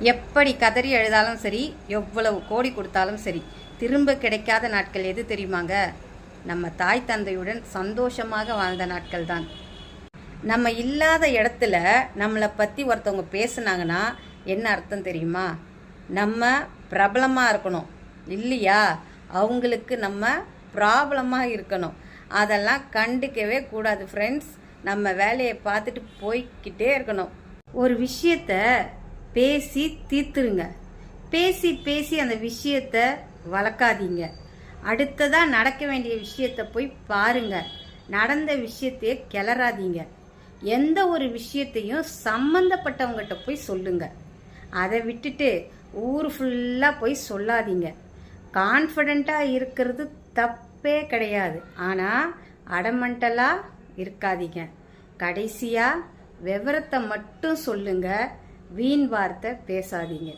எப்படி கதறி எழுதாலும் சரி எவ்வளவு கோடி கொடுத்தாலும் சரி திரும்ப கிடைக்காத நாட்கள் எது தெரியுமாங்க? நம்ம தாய் தந்தையுடன் சந்தோஷமாக வாழ்ந்த நாட்கள் தான். நம்ம இல்லாத இடத்துல நம்மளை பற்றி ஒருத்தவங்க பேசுனாங்கன்னா என்ன அர்த்தம் தெரியுமா? நம்ம பிரபலமாக இருக்கணும். இல்லையா? அவங்களுக்கு நம்ம ப்ராப்ளமாக இருக்கணும். அதெல்லாம் கண்டுக்கவே கூடாது ஃப்ரெண்ட்ஸ் நம்ம வேலையை பார்த்துட்டு போய்க்கிட்டே இருக்கணும். ஒரு விஷயத்த பேசி தீர்த்துருங்க. பேசி பேசி அந்த விஷயத்த வளர்க்காதீங்க. அடுத்ததாக நடக்க வேண்டிய விஷயத்த போய் பாருங்க. நடந்த விஷயத்தையே கிளறாதீங்க. எந்த ஒரு விஷயத்தையும் சம்மந்தப்பட்டவங்ககிட்ட போய் சொல்லுங்க. அதை விட்டுட்டு ஊர் ஃபுல்லாக போய் சொல்லாதீங்க. கான்ஃபிடெண்ட்டாக இருக்கிறது தப்பே கிடையாது. ஆனால் அடமண்டலாக இருக்காதீங்க. கடைசியாக விவரத்தை மட்டும் சொல்லுங்கள் வீண் வார்த்தை பேசாதீங்க.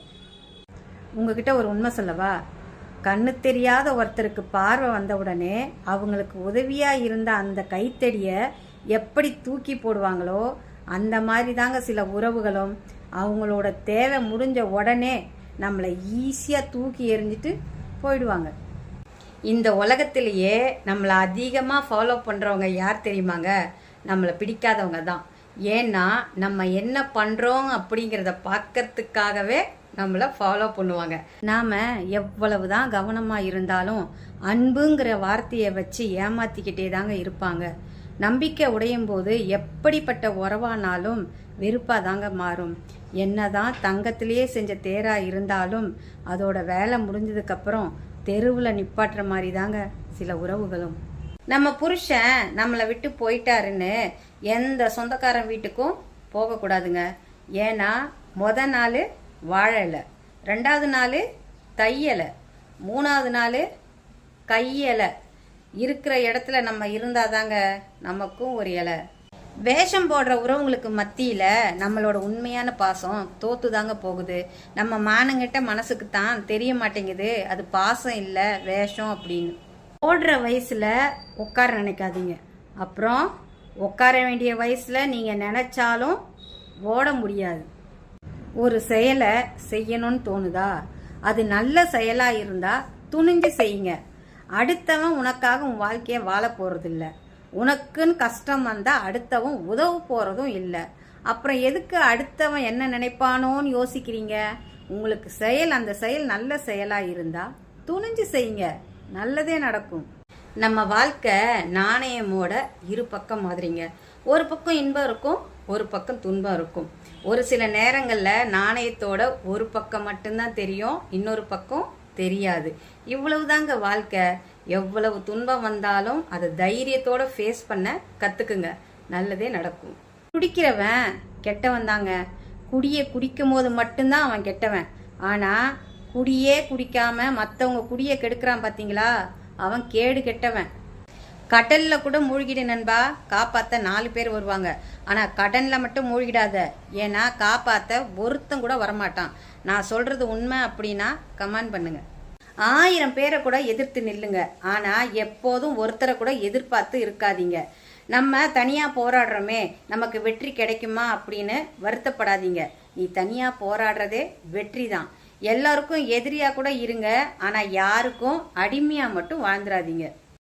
உங்ககிட்ட ஒரு உண்மை சொல்லவா? கண்ணு தெரியாத ஒருத்தருக்கு பார்வை வந்த உடனே அவங்களுக்கு உதவியா இருந்த அந்த கைத்தடிய எப்படி தூக்கி போடுவாங்களோ அந்த மாதிரி தாங்க சில உறவுகளும். அவங்களோட தேவை முடிஞ்ச உடனே நம்மளை ஈஸியாக தூக்கி எறிஞ்சிட்டு போயிடுவாங்க. இந்த உலகத்திலேயே நம்மளை அதிகமாக ஃபாலோ பண்ணுறவங்க யார் தெரியுமாங்க? நம்மளை பிடிக்காதவங்க தான். ஏன்னா நம்ம என்ன பண்ணுறோம் அப்படிங்கிறத பார்க்கறதுக்காகவே நம்மளை ஃபாலோ பண்ணுவாங்க. நாம் எவ்வளவு தான் கவனமாக இருந்தாலும் அன்புங்கிற வார்த்தையை வச்சு ஏமாத்திக்கிட்டே தாங்க இருப்பாங்க. நம்பிக்கை உடையும் போது எப்படிப்பட்ட உறவானாலும் வெறுப்பாக தாங்க மாறும். என்னதான் தங்கத்திலேயே செஞ்ச தேராக இருந்தாலும் அதோட வேலை முடிஞ்சதுக்கப்புறம் தெருவில் நிப்பாட்டுற மாதிரி தாங்க சில உறவுகளும். நம்ம புருஷன் நம்மளை விட்டு போயிட்டாருன்னு எந்த சொந்தக்காரன் வீட்டுக்கும் போகக்கூடாதுங்க. ஏன்னா முத நாள் வாழலை. ரெண்டாவது நாள் தையலை. மூணாவது நாள் கையலை. இருக்கிற இடத்துல நம்ம இருந்தாதாங்க நமக்கும் ஒரு இலை. வேஷம் போடுற உறவுங்களுக்கு மத்தியில் நம்மளோட உண்மையான பாசம் தோத்து தாங்க போகுது. நம்ம மானங்கிட்ட மனசுக்கு தான் தெரிய மாட்டேங்குது. அது பாசம் இல்லை வேஷம் அப்படின்னு. ஓடுற வயசில் உட்கார நினைக்காதீங்க. அப்புறம் உட்கார வேண்டிய வயசில் நீங்கள் நினச்சாலும் ஓட முடியாது. ஒரு செயலை செய்யணும்னு தோணுதா? அது நல்ல செயலாக இருந்தால் துணிஞ்சு செய்யுங்க. அடுத்தவன் உனக்காக உன் வாழ்க்கையை வாழ போகிறதில்ல உனக்குன்னு கஷ்டம் வந்தால் அடுத்தவன் உதவ போகிறதும் இல்லை. அப்புறம் எதுக்கு அடுத்தவன் என்ன நினைப்பானோன்னு யோசிக்கிறீங்க? உங்களுக்கு செயல் அந்த செயல் நல்ல செயலாக இருந்தால் துணிஞ்சு செய்யுங்க. நல்லதே நடக்கும். நம்ம வாழ்க்கை நாணயமோட இரு பக்கம் மாதிரிங்க. ஒரு பக்கம் இன்பம் இருக்கும் ஒரு பக்கம் துன்பம் இருக்கும். ஒரு சில நேரங்களில் நாணயத்தோட ஒரு பக்கம் மட்டும்தான் தெரியும் இன்னொரு பக்கம் தெரியாது. இவ்வளவுதாங்க வாழ்க்கை. எவ்வளவு துன்பம் வந்தாலும் அதை தைரியத்தோட ஃபேஸ் பண்ண கற்றுக்குங்க நல்லதே நடக்கும். குடிக்கிறவன் கெட்டவன் தாங்க. குடியை குடிக்கும் போது மட்டும்தான் அவன் கெட்டவன். ஆனால் குடியே குடிக்காமல் மற்றவங்க குடியை கெடுக்கிறான் பார்த்தீங்களா அவன் கேடு கெட்டவன். கடல்ல கூட மூழ்கிடு நண்பா. காப்பாத்த நாலு பேர் வருவாங்க. ஆனா கடல்ல மட்டும் மூழ்கிடாத. ஏன்னா காப்பாத்த ஒருத்தன் கூட வரமாட்டான். நான் சொல்றது உண்மை அப்படின்னா கமெண்ட் பண்ணுங்க. ஆயிரம் பேரை கூட எதிர்த்து நில்லுங்க. ஆனா எப்போதும் ஒருத்தரை கூட எதிர்பார்த்து இருக்காதீங்க. நம்ம தனியா போராடுறோமே நமக்கு வெற்றி கிடைக்குமா அப்படின்னு வருத்தப்படாதீங்க. நீ தனியா போராடுறதே வெற்றி தான் எல்லாருக்கும் எதிரியாக கூட இருங்க ஆனால் யாருக்கும் அடிமையாக மட்டும் வாழ்ந்துடாதீங்க.